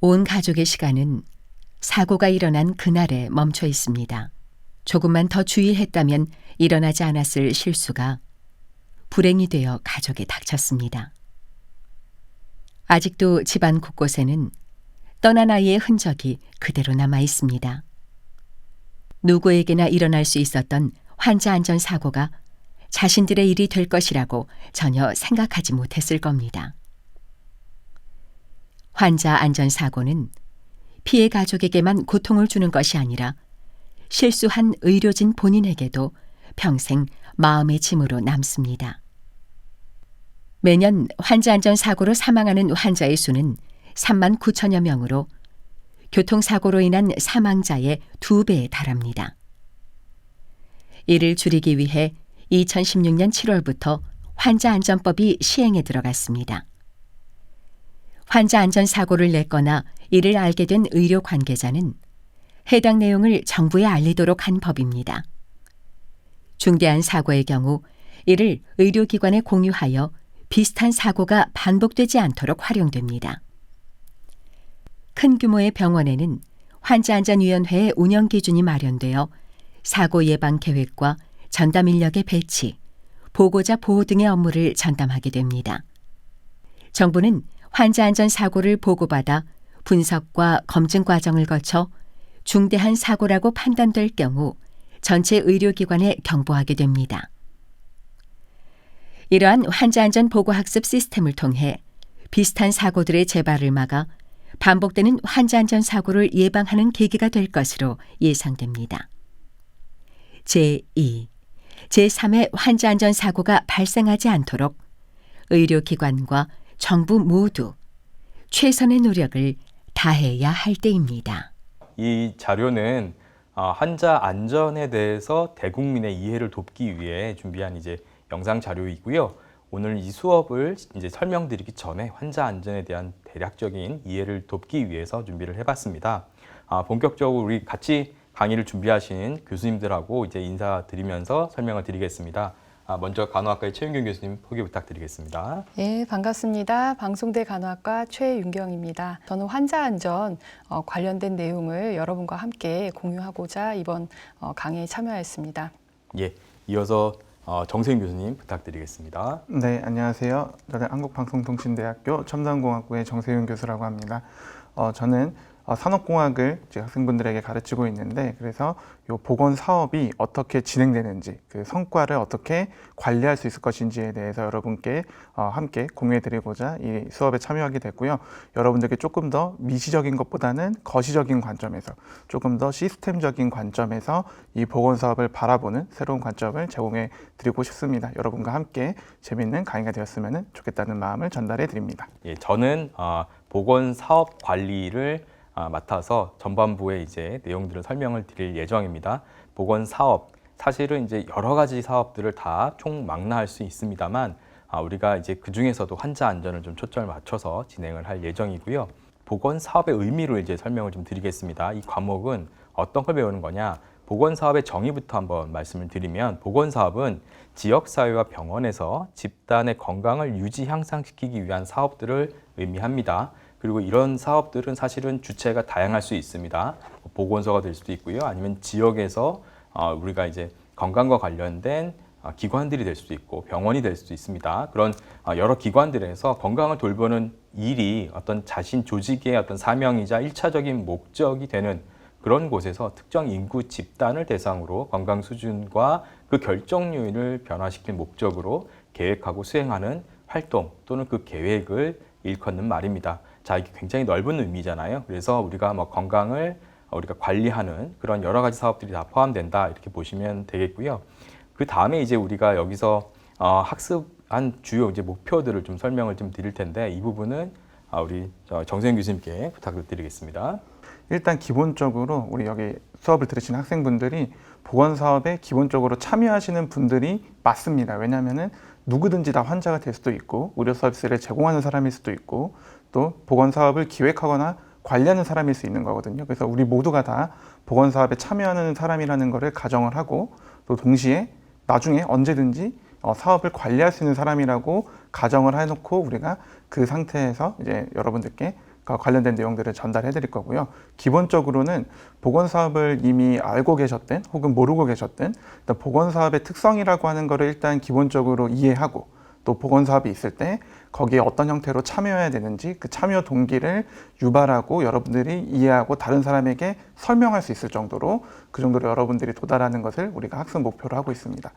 온 가족의 시간은 사고가 일어난 그날에 멈춰 있습니다. 조금만 더 주의했다면 일어나지 않았을 실수가 불행이 되어 가족에 닥쳤습니다. 아직도 집안 곳곳에는 떠난 아이의 흔적이 그대로 남아 있습니다. 누구에게나 일어날 수 있었던 환자 안전 사고가 자신들의 일이 될 것이라고 전혀 생각하지 못했을 겁니다. 환자 안전 사고는 피해 가족에게만 고통을 주는 것이 아니라 실수한 의료진 본인에게도 평생 마음의 짐으로 남습니다. 매년 환자 안전 사고로 사망하는 환자의 수는 3만 9천여 명으로 교통사고로 인한 사망자의 두 배에 달합니다. 이를 줄이기 위해 2016년 7월부터 환자 안전법이 시행에 들어갔습니다. 환자 안전 사고를 냈거나 이를 알게 된 의료 관계자는 해당 내용을 정부에 알리도록 한 법입니다. 중대한 사고의 경우 이를 의료기관에 공유하여 비슷한 사고가 반복되지 않도록 활용됩니다. 큰 규모의 병원에는 환자안전위원회의 운영 기준이 마련되어 사고 예방 계획과 전담 인력의 배치, 보고자 보호 등의 업무를 전담하게 됩니다. 정부는 환자 안전 사고를 보고받아 분석과 검증 과정을 거쳐 중대한 사고라고 판단될 경우 전체 의료기관에 경보하게 됩니다. 이러한 환자 안전 보고 학습 시스템을 통해 비슷한 사고들의 재발을 막아 반복되는 환자 안전 사고를 예방하는 계기가 될 것으로 예상됩니다. 제2, 제3의 환자 안전 사고가 발생하지 않도록 의료기관과 정부 모두 최선의 노력을 다해야 할 때입니다. 이 자료는 어, 환자 안전에 대해서 대국민의 이해를 돕기 위해 준비한 이제 영상 자료이고요. 오늘 이 수업을 이제 설명드리기 전에 환자 안전에 대한 대략적인 이해를 돕기 위해서 준비를 해봤습니다. 아, 본격적으로 우리 같이 강의를 준비하신 교수님들하고 이제 인사드리면서 설명을 드리겠습니다. 아, 먼저 간호학과의 최윤경 교수님 소개 부탁드리겠습니다. 예, 반갑습니다. 방송대 간호학과 최윤경입니다. 저는 환자 안전 어, 관련된 내용을 여러분과 함께 공유하고자 이번 어, 강의에 참여했습니다. 예, 이어서 어, 정세윤 교수님 부탁드리겠습니다. 네, 안녕하세요. 저는 한국방송통신대학교 첨단공학부의 정세윤 교수라고 합니다. 어, 저는 어, 산업공학을 이제 학생분들에게 가르치고 있는데 그래서 이 보건 사업이 어떻게 진행되는지 그 성과를 어떻게 관리할 수 있을 것인지에 대해서 여러분께 어, 함께 공유해드리고자 이 수업에 참여하게 됐고요. 여러분들께 조금 더 미시적인 것보다는 거시적인 관점에서 조금 더 시스템적인 관점에서 이 보건 사업을 바라보는 새로운 관점을 제공해 드리고 싶습니다. 여러분과 함께 재밌는 강의가 되었으면 좋겠다는 마음을 전달해 드립니다. 예, 저는 어, 보건 사업 관리를 아, 맡아서 전반부의 이제 내용들을 설명을 드릴 예정입니다. 보건 사업 사실은 이제 여러 가지 사업들을 다 총망라할 수 있습니다만 아, 우리가 이제 그 중에서도 환자 안전을 좀 초점을 맞춰서 진행을 할 예정이고요. 보건 사업의 의미로 이제 설명을 좀 드리겠습니다. 이 과목은 어떤 걸 배우는 거냐? 보건 사업의 정의부터 한번 말씀을 드리면 보건 사업은 지역 사회와 병원에서 집단의 건강을 유지 향상시키기 위한 사업들을 의미합니다. 그리고 이런 사업들은 사실은 주체가 다양할 수 있습니다. 보건소가 될 수도 있고요. 아니면 지역에서 어, 우리가 이제 건강과 관련된 어, 기관들이 될 수도 있고 병원이 될 수도 있습니다. 그런 어, 여러 기관들에서 건강을 돌보는 일이 어떤 자신 조직의 어떤 사명이자 일차적인 목적이 되는 그런 곳에서 특정 인구 집단을 대상으로 건강 수준과 그 결정 요인을 변화시킬 목적으로 계획하고 수행하는 활동 또는 그 계획을 일컫는 말입니다. 자, 이게 굉장히 넓은 의미잖아요. 그래서 우리가 뭐 건강을 우리가 관리하는 그런 여러 가지 사업들이 다 포함된다 이렇게 보시면 되겠고요. 그 다음에 이제 우리가 여기서 어, 학습한 주요 이제 목표들을 좀 설명을 좀 드릴 텐데 이 부분은 아, 우리 정세현 교수님께 부탁드리겠습니다. 일단 기본적으로 우리 여기 수업을 들으신 학생분들이 보건 사업에 기본적으로 참여하시는 분들이 맞습니다. 왜냐하면은 누구든지 다 환자가 될 수도 있고 의료 서비스를 제공하는 사람일 수도 있고 또 보건 사업을 기획하거나 관리하는 사람일 수 있는 거거든요. 그래서 우리 모두가 다 보건 사업에 참여하는 사람이라는 것을 가정을 하고 또 동시에 나중에 언제든지 어, 사업을 관리할 수 있는 사람이라고 가정을 해놓고 우리가 그 상태에서 이제 여러분들께 관련된 내용들을 전달해 드릴 거고요. 기본적으로는 보건 사업을 이미 알고 계셨든 혹은 모르고 계셨든 보건 사업의 특성이라고 하는 거를 일단 기본적으로 이해하고 또 보건 사업이 있을 때 거기에 어떤 형태로 참여해야 되는지 그 참여 동기를 유발하고 여러분들이 이해하고 다른 사람에게 설명할 수 있을 정도로 그 정도로 여러분들이 도달하는 것을 우리가 학습 목표로 하고 있습니다.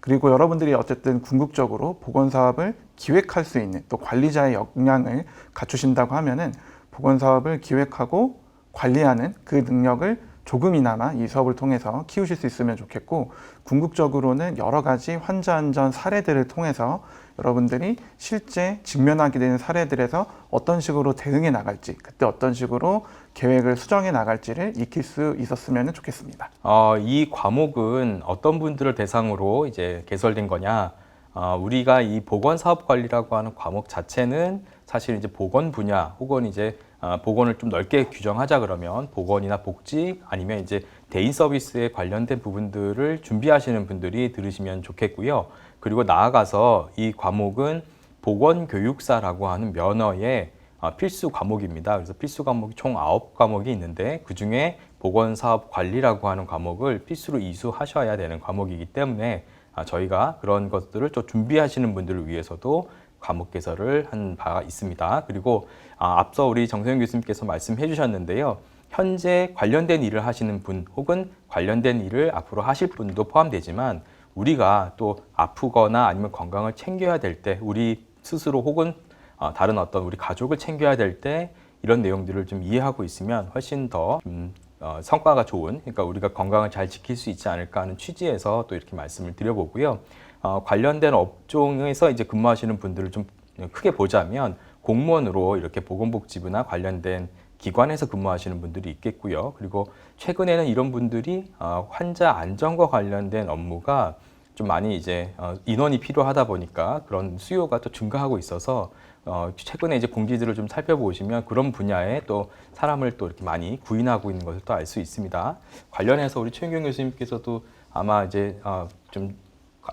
그리고 여러분들이 어쨌든 궁극적으로 보건 사업을 기획할 수 있는 또 관리자의 역량을 갖추신다고 하면은 보건 사업을 기획하고 관리하는 그 능력을 조금이나마 이 수업을 통해서 키우실 수 있으면 좋겠고 궁극적으로는 여러 가지 환자 안전 사례들을 통해서 여러분들이 실제 직면하게 되는 사례들에서 어떤 식으로 대응해 나갈지 그때 어떤 식으로 계획을 수정해 나갈지를 익힐 수 있었으면 좋겠습니다. 어, 이 과목은 어떤 분들을 대상으로 이제 개설된 거냐? 어, 우리가 이 보건 사업 관리라고 하는 과목 자체는 사실 이제 보건 분야 혹은 이제 어, 보건을 좀 넓게 규정하자 그러면 보건이나 복지 아니면 이제 대인 서비스에 관련된 부분들을 준비하시는 분들이 들으시면 좋겠고요. 그리고 나아가서 이 과목은 보건교육사라고 하는 면허의 어, 필수 과목입니다. 그래서 필수 과목이 총 아홉 과목이 있는데 그 중에 보건사업 관리라고 하는 과목을 필수로 이수하셔야 되는 과목이기 때문에 아, 저희가 그런 것들을 좀 준비하시는 분들을 위해서도 과목 개설을 한 바가 있습니다. 그리고 아, 앞서 우리 정세영 교수님께서 말씀해 주셨는데요. 현재 관련된 일을 하시는 분 혹은 관련된 일을 앞으로 하실 분도 포함되지만 우리가 또 아프거나 아니면 건강을 챙겨야 될 때 우리 스스로 혹은 어, 다른 어떤 우리 가족을 챙겨야 될 때 이런 내용들을 좀 이해하고 있으면 훨씬 더 좀, 어, 성과가 좋은 그러니까 우리가 건강을 잘 지킬 수 있지 않을까 하는 취지에서 또 이렇게 말씀을 드려보고요. 어, 관련된 업종에서 이제 근무하시는 분들을 좀 크게 보자면 공무원으로 이렇게 보건복지부나 관련된 기관에서 근무하시는 분들이 있겠고요. 그리고 최근에는 이런 분들이 어, 환자 안전과 관련된 업무가 좀 많이 이제 어, 인원이 필요하다 보니까 그런 수요가 또 증가하고 있어서 어, 최근에 이제 공지들을 좀 살펴보시면 그런 분야에 또 사람을 또 이렇게 많이 구인하고 있는 것을 또 알 수 있습니다. 관련해서 우리 최윤경 교수님께서도 아마 이제 어, 좀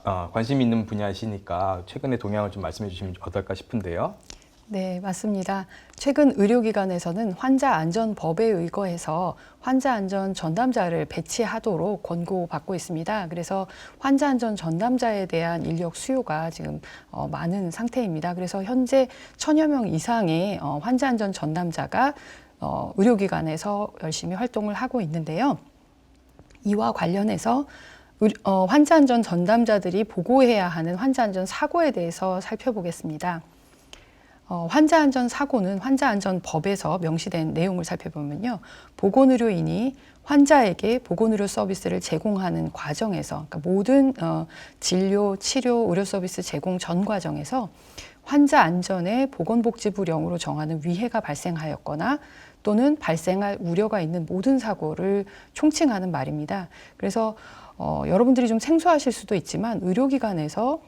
어, 관심 있는 분야시니까 최근의 동향을 좀 말씀해 주시면 어떨까 싶은데요. 네, 맞습니다. 최근 의료기관에서는 환자 안전 법에 의거해서 환자 안전 전담자를 배치하도록 권고받고 있습니다. 그래서 환자 안전 전담자에 대한 인력 수요가 지금 어, 많은 상태입니다. 그래서 현재 천여 명 이상의 어, 환자 안전 전담자가 어, 의료기관에서 열심히 활동을 하고 있는데요. 이와 관련해서 의- 어, 환자 안전 전담자들이 보고해야 하는 환자 안전 사고에 대해서 살펴보겠습니다. 어, 환자 안전 사고는 환자 안전 법에서 명시된 내용을 살펴보면요. 보건의료인이 환자에게 보건의료 서비스를 제공하는 과정에서 그러니까 모든 어, 진료, 치료, 의료 서비스 제공 전 과정에서 환자 안전에 보건복지부령으로 정하는 위해가 발생하였거나 또는 발생할 우려가 있는 모든 사고를 총칭하는 말입니다. 그래서 어, 여러분들이 좀 생소하실 수도 있지만 의료기관에서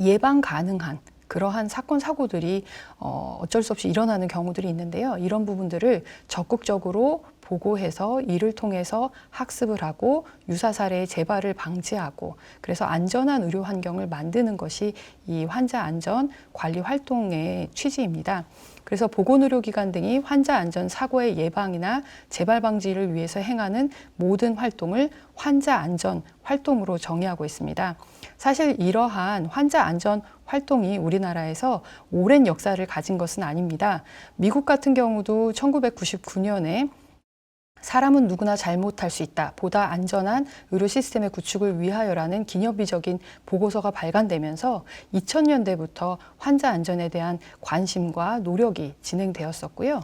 예방 가능한 그러한 사건 사고들이 어, 어쩔 수 없이 일어나는 경우들이 있는데요. 이런 부분들을 적극적으로 보고해서 이를 통해서 학습을 하고 유사 사례의 재발을 방지하고 그래서 안전한 의료 환경을 만드는 것이 이 환자 안전 관리 활동의 취지입니다. 그래서 보건의료기관 등이 환자 안전 사고의 예방이나 재발 방지를 위해서 행하는 모든 활동을 환자 안전 활동으로 정의하고 있습니다. 사실 이러한 환자 안전 활동이 우리나라에서 오랜 역사를 가진 것은 아닙니다. 미국 같은 경우도 1999년에 사람은 누구나 잘못할 수 있다. 보다 안전한 의료 시스템의 구축을 위하여라는 기념비적인 보고서가 발간되면서 2000년대부터 환자 안전에 대한 관심과 노력이 진행되었었고요.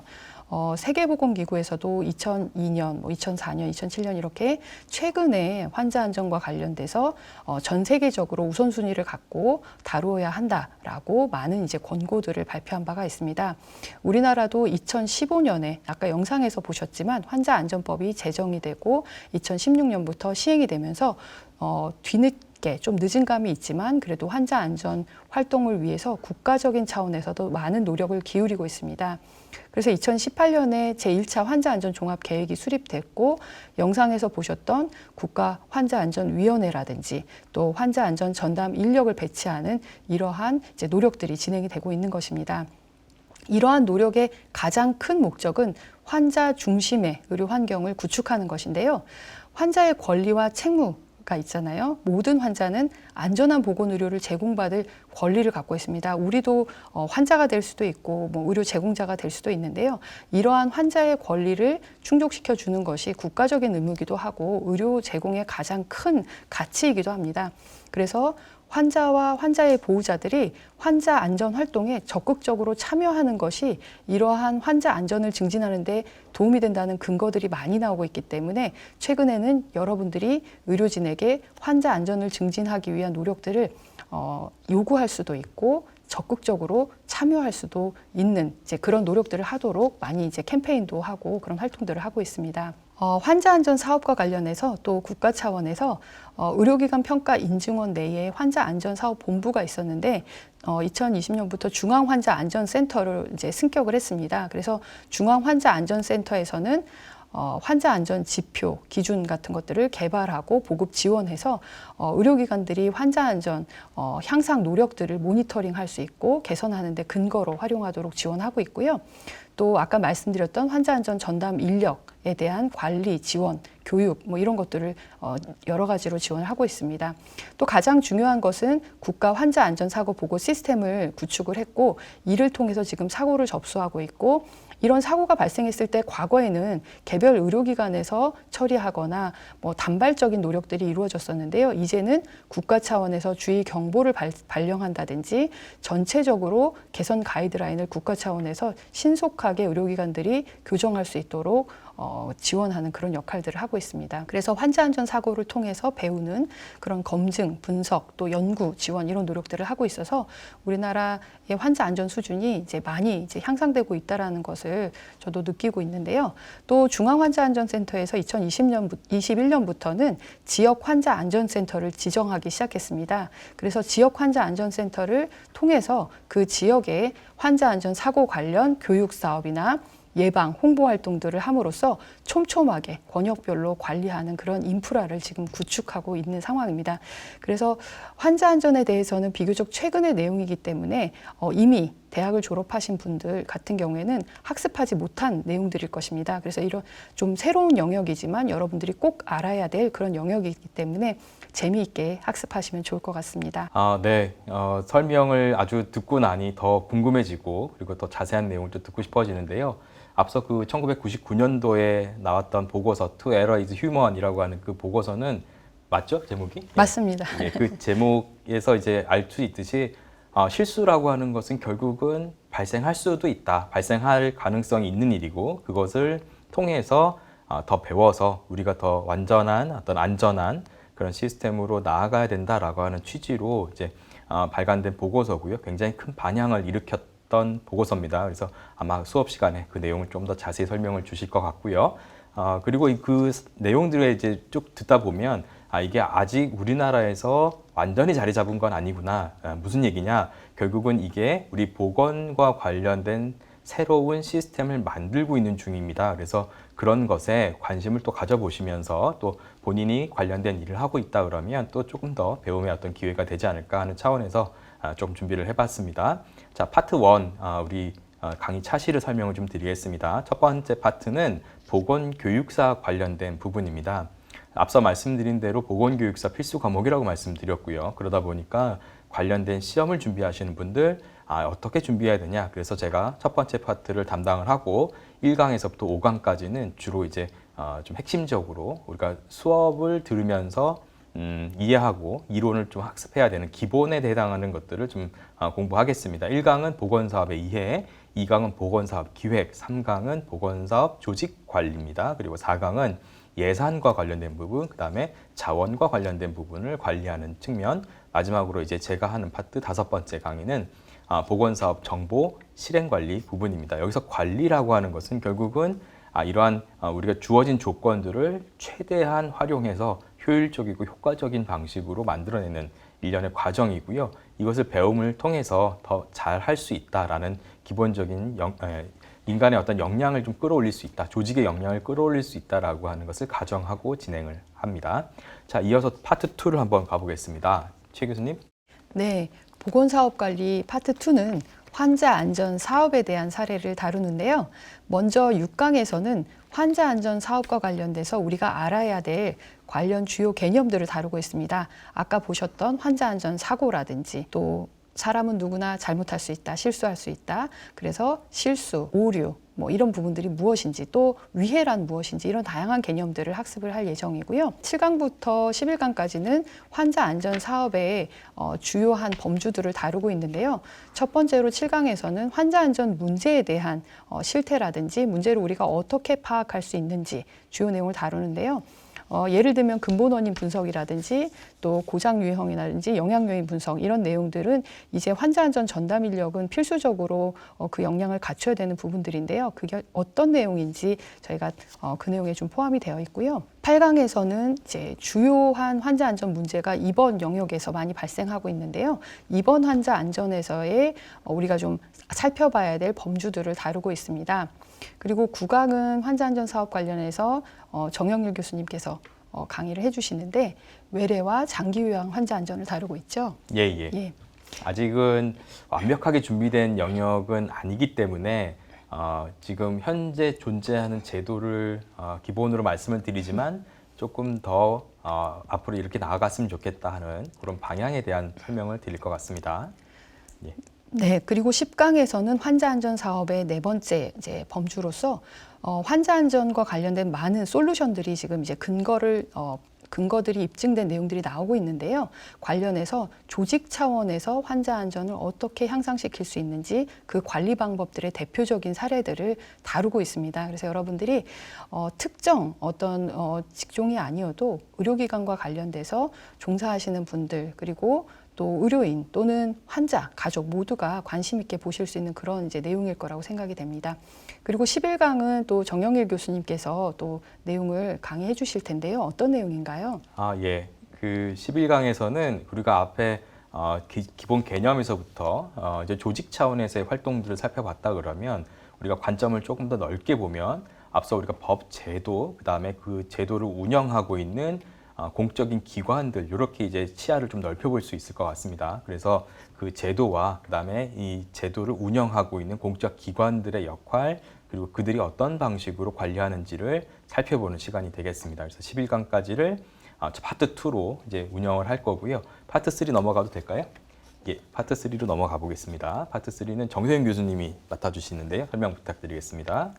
어, 세계보건기구에서도 2002년, 뭐 2004년, 2007년 이렇게 최근에 환자 안전과 관련돼서 어, 전 세계적으로 우선순위를 갖고 다루어야 한다라고 많은 이제 권고들을 발표한 바가 있습니다. 우리나라도 2015년에 아까 영상에서 보셨지만 환자 안전법이 제정이 되고 2016년부터 시행이 되면서 어, 뒤늦게 좀 늦은 감이 있지만 그래도 환자 안전 활동을 위해서 국가적인 차원에서도 많은 노력을 기울이고 있습니다. 그래서 2018년에 제1차 환자 안전 종합 계획이 수립됐고 영상에서 보셨던 국가 환자 안전 위원회라든지 또 환자 안전 전담 인력을 배치하는 이러한 이제 노력들이 진행이 되고 있는 것입니다. 이러한 노력의 가장 큰 목적은 환자 중심의 의료 환경을 구축하는 것인데요. 환자의 권리와 책무 가 있잖아요. 모든 환자는 안전한 보건 의료를 제공받을 권리를 갖고 있습니다. 우리도 어, 환자가 될 수도 있고 뭐 의료 제공자가 될 수도 있는데요. 이러한 환자의 권리를 충족시켜 주는 것이 국가적인 의무이기도 하고 의료 제공의 가장 큰 가치이기도 합니다. 그래서 환자와 환자의 보호자들이 환자 안전 활동에 적극적으로 참여하는 것이 이러한 환자 안전을 증진하는 데 도움이 된다는 근거들이 많이 나오고 있기 때문에 최근에는 여러분들이 의료진에게 환자 안전을 증진하기 위한 노력들을 어, 요구할 수도 있고 적극적으로 참여할 수도 있는 이제 그런 노력들을 하도록 많이 이제 캠페인도 하고 그런 활동들을 하고 있습니다. 어, 환자 안전 사업과 관련해서 또 국가 차원에서 어, 의료기관 평가 인증원 내에 환자 안전 사업 본부가 있었는데 어, 2020년부터 중앙 환자 안전 센터를 이제 승격을 했습니다. 그래서 중앙 환자 안전 센터에서는 어, 환자 안전 지표, 기준 같은 것들을 개발하고 보급 지원해서 어, 의료기관들이 환자 안전 어, 향상 노력들을 모니터링 할 수 있고 개선하는데 근거로 활용하도록 지원하고 있고요. 또 아까 말씀드렸던 환자 안전 전담 인력에 대한 관리, 지원, 교육 뭐 이런 것들을 어, 여러 가지로 지원을 하고 있습니다. 또 가장 중요한 것은 국가 환자 안전 사고 보고 시스템을 구축을 했고 이를 통해서 지금 사고를 접수하고 있고 이런 사고가 발생했을 때 과거에는 개별 의료기관에서 처리하거나 뭐 단발적인 노력들이 이루어졌었는데요. 이제는 국가 차원에서 주의 경보를 발, 발령한다든지 전체적으로 개선 가이드라인을 국가 차원에서 신속하게 의료기관들이 교정할 수 있도록 어, 지원하는 그런 역할들을 하고 있습니다. 그래서 환자 안전 사고를 통해서 배우는 그런 검증, 분석, 또 연구, 지원 이런 노력들을 하고 있어서 우리나라의 환자 안전 수준이 이제 많이 이제 향상되고 있다라는 것을 저도 느끼고 있는데요. 또 중앙 환자 안전센터에서 2020년 21년부터는 지역 환자 안전센터를 지정하기 시작했습니다. 그래서 지역 환자 안전센터를 통해서 그 지역의 환자 안전 사고 관련 교육 사업이나 예방, 홍보 활동들을 함으로써 촘촘하게 권역별로 관리하는 그런 인프라를 지금 구축하고 있는 상황입니다. 그래서 환자 안전에 대해서는 비교적 최근의 내용이기 때문에 어, 이미 대학을 졸업하신 분들 같은 경우에는 학습하지 못한 내용들일 것입니다. 그래서 이런 좀 새로운 영역이지만 여러분들이 꼭 알아야 될 그런 영역이기 때문에 재미있게 학습하시면 좋을 것 같습니다. 아, 네. 어, 설명을 아주 듣고 나니 더 궁금해지고 그리고 더 자세한 내용을 또 듣고 싶어지는데요. 앞서 그 1999년도에 나왔던 보고서 To Error is Human이라고 하는 그 보고서는 맞죠? 제목이? 예. 맞습니다. 예, 그 제목에서 이제 알 수 있듯이 어, 실수라고 하는 것은 결국은 발생할 수도 있다. 발생할 가능성이 있는 일이고 그것을 통해서 어, 더 배워서 우리가 더 완전한 어떤 안전한 그런 시스템으로 나아가야 된다라고 하는 취지로 이제 어, 발간된 보고서고요. 굉장히 큰 반향을 일으켰 던 보고서입니다. 그래서 아마 수업 시간에 그 내용을 좀 더 자세히 설명을 주실 것 같고요. 어, 그리고 이그 내용들을 이제 쭉 듣다 보면 아 이게 아직 우리나라에서 완전히 자리 잡은 건 아니구나. 아, 무슨 얘기냐? 결국은 이게 우리 보건과 관련된 새로운 시스템을 만들고 있는 중입니다. 그래서 그런 것에 관심을 또 가져보시면서 또 본인이 관련된 일을 하고 있다 그러면 또 조금 더 배움의 어떤 기회가 되지 않을까 하는 차원에서 아, 조금 준비를 해봤습니다. 자, 파트 1 아, 우리 어, 강의 차시를 설명을 좀 드리겠습니다. 첫 번째 파트는 보건 교육사 관련된 부분입니다. 앞서 말씀드린 대로 보건 교육사 필수 과목이라고 말씀드렸고요. 그러다 보니까 관련된 시험을 준비하시는 분들 아, 어떻게 준비해야 되냐. 그래서 제가 첫 번째 파트를 담당을 하고 1강에서부터 5강까지는 주로 이제 어, 좀 핵심적으로 우리가 수업을 들으면서 음, 이해하고 이론을 좀 학습해야 되는 기본에 해당하는 것들을 좀 어, 공부하겠습니다. 1강은 보건사업의 이해, 2강은 보건사업 기획, 3강은 보건사업 조직 관리입니다. 그리고 4강은 예산과 관련된 부분, 그 다음에 자원과 관련된 부분을 관리하는 측면, 마지막으로 이제 제가 하는 파트 다섯 번째 강의는 아, 보건사업 정보 실행관리 부분입니다. 여기서 관리라고 하는 것은 결국은 아, 이러한 아, 우리가 주어진 조건들을 최대한 활용해서 효율적이고 효과적인 방식으로 만들어내는 일련의 과정이고요. 이것을 배움을 통해서 더 잘 할 수 있다라는 기본적인 영, 에, 인간의 어떤 역량을 좀 끌어올릴 수 있다, 조직의 역량을 끌어올릴 수 있다라고 하는 것을 가정하고 진행을 합니다. 자, 이어서 파트 2를 한번 가보겠습니다. 최 교수님. 네, 보건사업관리 파트 2는 환자 안전 사업에 대한 사례를 다루는데요. 먼저 6강에서는 환자 안전 사업과 관련돼서 우리가 알아야 될 관련 주요 개념들을 다루고 있습니다. 아까 보셨던 환자 안전 사고라든지 또 사람은 누구나 잘못할 수 있다, 실수할 수 있다. 그래서 실수, 오류, 뭐 이런 부분들이 무엇인지 또 위해란 무엇인지 이런 다양한 개념들을 학습을 할 예정이고요. 7강부터 11강까지는 환자 안전 사업의 어, 주요한 범주들을 다루고 있는데요. 첫 번째로 7강에서는 환자 안전 문제에 대한 어, 실태라든지 문제를 우리가 어떻게 파악할 수 있는지 주요 내용을 다루는데요. 어, 예를 들면 근본 원인 분석이라든지 또 고장 유형이라든지 영향 요인 분석 이런 내용들은 이제 환자 안전 전담 인력은 필수적으로 어, 그 역량을 갖춰야 되는 부분들인데요. 그게 어떤 내용인지 저희가 어, 그 내용에 좀 포함이 되어 있고요. 8강에서는 이제 주요한 환자 안전 문제가 입원 영역에서 많이 발생하고 있는데요. 입원 환자 안전에서의 어, 우리가 좀 살펴봐야 될 범주들을 다루고 있습니다. 그리고 9강은 환자 안전 사업 관련해서 어, 정영일 교수님께서 어, 강의를 해주시는데 외래와 장기 요양 환자 안전을 다루고 있죠. 예, 예. 예. 아직은 완벽하게 준비된 영역은 아니기 때문에 어, 지금 현재 존재하는 제도를 어, 기본으로 말씀을 드리지만 조금 더 어, 앞으로 이렇게 나아갔으면 좋겠다 하는 그런 방향에 대한 설명을 드릴 것 같습니다. 네, 그리고 10강에서는 환자 안전 사업의 네 번째 이제 범주로서 어, 환자 안전과 관련된 많은 솔루션들이 지금 이제 근거를 어, 근거들이 입증된 내용들이 나오고 있는데요. 관련해서 조직 차원에서 환자 안전을 어떻게 향상시킬 수 있는지 그 관리 방법들의 대표적인 사례들을 다루고 있습니다. 그래서 여러분들이 어, 특정 어떤 어, 직종이 아니어도 의료기관과 관련돼서 종사하시는 분들 그리고 또 의료인 또는 환자, 가족 모두가 관심 있게 보실 수 있는 그런 이제 내용일 거라고 생각이 됩니다. 그리고 11강은 또 정영일 교수님께서 또 내용을 강의해 주실 텐데요. 어떤 내용인가요? 아, 예. 그 11강에서는 우리가 앞에 어, 기, 본 개념에서부터 어, 이제 조직 차원에서의 활동들을 살펴봤다 그러면 우리가 관점을 조금 더 넓게 보면 앞서 우리가 법 제도 그다음에 그 제도를 운영하고 있는 어, 공적인 기관들 이렇게 이제 치아를 좀 넓혀볼 수 있을 것 같습니다. 그래서 그 제도와 그다음에 이 제도를 운영하고 있는 공적 기관들의 역할 그리고 그들이 어떤 방식으로 관리하는지를 살펴보는 시간이 되겠습니다. 그래서 11강까지를 아, 저 파트 2로 이제 운영을 할 거고요. 파트 3 넘어가도 될까요? 예, 파트 3로 넘어가 보겠습니다. 파트 3는 정세윤 교수님이 맡아주시는데요. 설명 부탁드리겠습니다.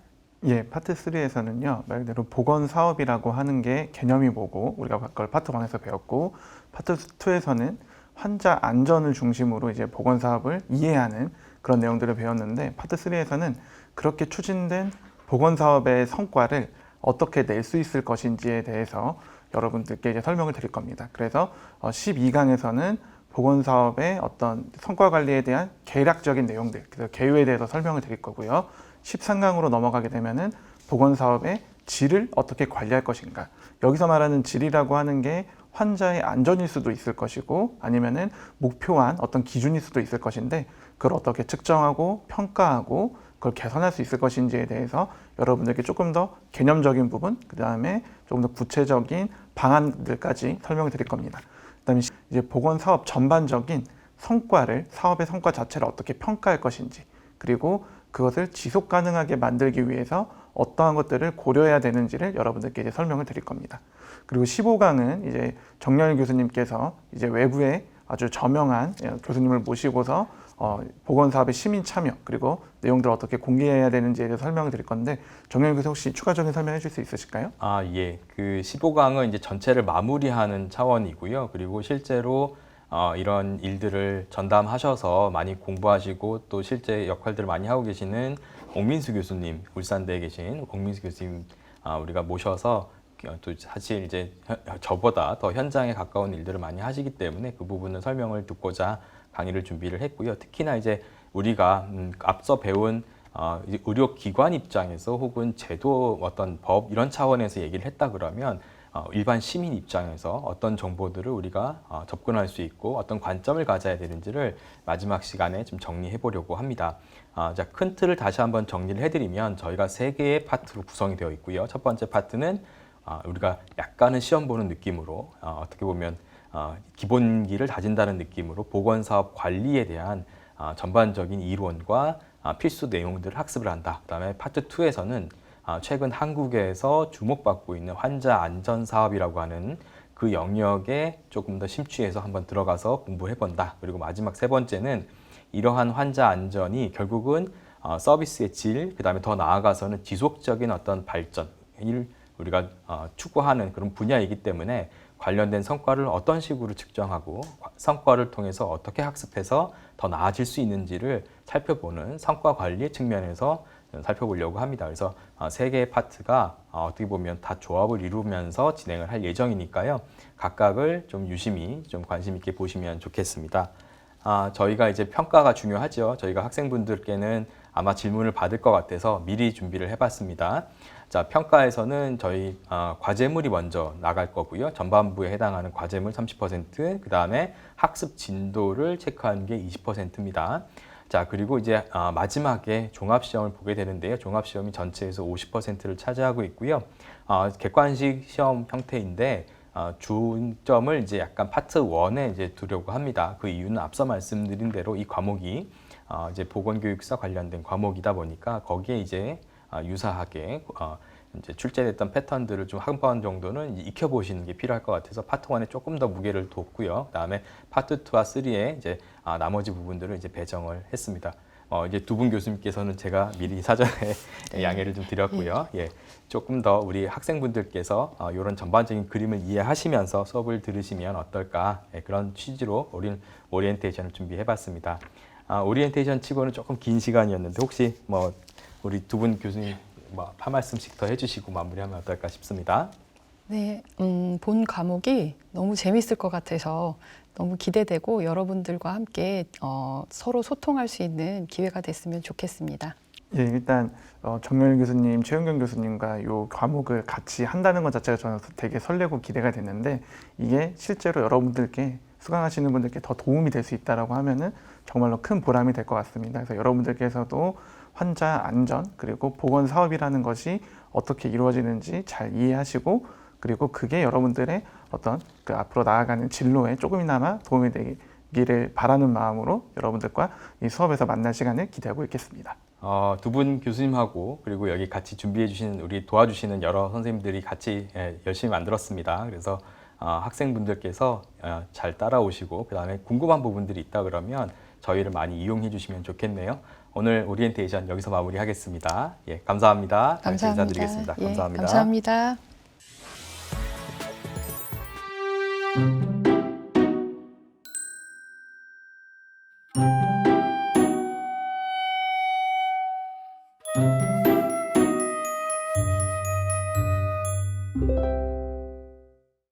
예, 파트 3에서는요, 말 그대로 보건 사업이라고 하는 게 개념이 뭐고, 우리가 그걸 파트 1에서 배웠고, 파트 2에서는 환자 안전을 중심으로 이제 보건 사업을 이해하는 그런 내용들을 배웠는데, 파트 3에서는 그렇게 추진된 보건 사업의 성과를 어떻게 낼 수 있을 것인지에 대해서 여러분들께 이제 설명을 드릴 겁니다. 그래서 12강에서는 보건 사업의 어떤 성과 관리에 대한 계략적인 내용들, 그래서 계획에 대해서 설명을 드릴 거고요. 13강으로 넘어가게 되면은 보건 사업의 질을 어떻게 관리할 것인가. 여기서 말하는 질이라고 하는 게 환자의 안전일 수도 있을 것이고 아니면은 목표한 어떤 기준일 수도 있을 것인데 그걸 어떻게 측정하고 평가하고 그걸 개선할 수 있을 것인지에 대해서 여러분들께 조금 더 개념적인 부분, 그 다음에 조금 더 구체적인 방안들까지 설명을 드릴 겁니다. 그 다음에 이제 보건 사업 전반적인 성과를 사업의 성과 자체를 어떻게 평가할 것인지 그리고 그것을 지속 가능하게 만들기 위해서 어떠한 것들을 고려해야 되는지를 여러분들께 이제 설명을 드릴 겁니다. 그리고 15강은 이제 정렬 교수님께서 이제 외부에 아주 저명한 예, 교수님을 모시고서 어, 보건 사업의 시민 참여 그리고 내용들을 어떻게 공개해야 되는지에 대해서 설명을 드릴 건데 정렬 교수 혹시 추가적인 설명해 줄 수 있으실까요? 아, 예. 그 15강은 이제 전체를 마무리하는 차원이고요. 그리고 실제로 어, 이런 일들을 전담하셔서 많이 공부하시고 또 실제 역할들을 많이 하고 계시는 옥민수 교수님, 울산대에 계신 옥민수 교수님 아, 우리가 모셔서 어, 또 사실 이제 현- 저보다 더 현장에 가까운 일들을 많이 하시기 때문에 그 부분은 설명을 듣고자 강의를 준비를 했고요. 특히나 이제 우리가 음, 앞서 배운 어, 의료기관 입장에서 혹은 제도 어떤 법 이런 차원에서 얘기를 했다 그러면 어, 일반 시민 입장에서 어떤 정보들을 우리가 어, 접근할 수 있고 어떤 관점을 가져야 되는지를 마지막 시간에 좀 정리해 보려고 합니다. 아, 자, 큰 틀을 다시 한번 정리를 해드리면 저희가 세 개의 파트로 구성이 되어 있고요. 첫 번째 파트는 아, 우리가 약간은 시험 보는 느낌으로 어, 어떻게 보면 어, 기본기를 다진다는 느낌으로 보건사업 관리에 대한 아, 전반적인 이론과 아, 필수 내용들을 학습을 한다. 그 다음에 파트 2에서는 아, 최근 한국에서 주목받고 있는 환자 안전 사업이라고 하는 그 영역에 조금 더 심취해서 한번 들어가서 공부해 본다. 그리고 마지막 세 번째는 이러한 환자 안전이 결국은 어, 서비스의 질, 그 다음에 더 나아가서는 지속적인 어떤 발전을 우리가 어, 추구하는 그런 분야이기 때문에 관련된 성과를 어떤 식으로 측정하고 과- 성과를 통해서 어떻게 학습해서 더 나아질 수 있는지를 살펴보는 성과 관리 측면에서 살펴보려고 합니다. 그래서 어, 세 개의 파트가 어, 어떻게 보면 다 조합을 이루면서 진행을 할 예정이니까요. 각각을 좀 유심히 좀 관심 있게 보시면 좋겠습니다. 아, 저희가 이제 평가가 중요하죠. 저희가 학생분들께는 아마 질문을 받을 것 같아서 미리 준비를 해봤습니다. 자, 평가에서는 저희 아, 과제물이 먼저 나갈 거고요. 전반부에 해당하는 과제물 30%, 그 다음에 학습 진도를 체크하는 게 20%입니다. 자, 그리고 이제 아, 마지막에 종합시험을 보게 되는데요. 종합시험이 전체에서 50%를 차지하고 있고요. 아, 객관식 시험 형태인데 어, 중점을 이제 약간 파트 1에 이제 두려고 합니다. 그 이유는 앞서 말씀드린 대로 이 과목이 어, 이제 보건교육사 관련된 과목이다 보니까 거기에 이제 어, 유사하게 어, 이제 출제됐던 패턴들을 좀 한 번 정도는 익혀보시는 게 필요할 것 같아서 파트 1에 조금 더 무게를 뒀고요. 그다음에 파트 2와 3에 이제 아, 나머지 부분들을 이제 배정을 했습니다. 어, 이제 두 분 교수님께서는 제가 미리 사전에 네. 양해를 좀 드렸고요. 예, 조금 더 우리 학생분들께서 어, 이런 전반적인 그림을 이해하시면서 수업을 들으시면 어떨까 예, 그런 취지로 오리, 오리엔테이션을 준비해봤습니다. 아, 오리엔테이션 치고는 조금 긴 시간이었는데 혹시 뭐 우리 두 분 교수님 뭐한 말씀씩 더 해주시고 마무리하면 어떨까 싶습니다. 네, 음, 본 과목이 너무 재밌을 것 같아서 너무 기대되고 여러분들과 함께 어, 서로 소통할 수 있는 기회가 됐으면 좋겠습니다. 예, 일단 어, 정열 교수님, 최은경 교수님과 이 과목을 같이 한다는 것 자체가 저는 되게 설레고 기대가 됐는데 이게 실제로 여러분들께 수강하시는 분들께 더 도움이 될 수 있다라고 하면은 정말로 큰 보람이 될 것 같습니다. 그래서 여러분들께서도 환자 안전 그리고 보건 사업이라는 것이 어떻게 이루어지는지 잘 이해하시고 그리고 그게 여러분들의 어떤 그 앞으로 나아가는 진로에 조금이나마 도움이 되기를 바라는 마음으로 여러분들과 이 수업에서 만날 시간을 기대하고 있겠습니다. 어, 두 분 교수님하고 그리고 여기 같이 준비해 주시는 우리 도와주시는 여러 선생님들이 같이 예, 열심히 만들었습니다. 그래서 어, 학생분들께서 어, 잘 따라오시고 그다음에 궁금한 부분들이 있다 그러면 저희를 많이 이용해 주시면 좋겠네요. 오늘 오리엔테이션 여기서 마무리하겠습니다. 예, 감사합니다. 감사합니다. 인사드리겠습니다. 예, 감사합니다. 감사합니다.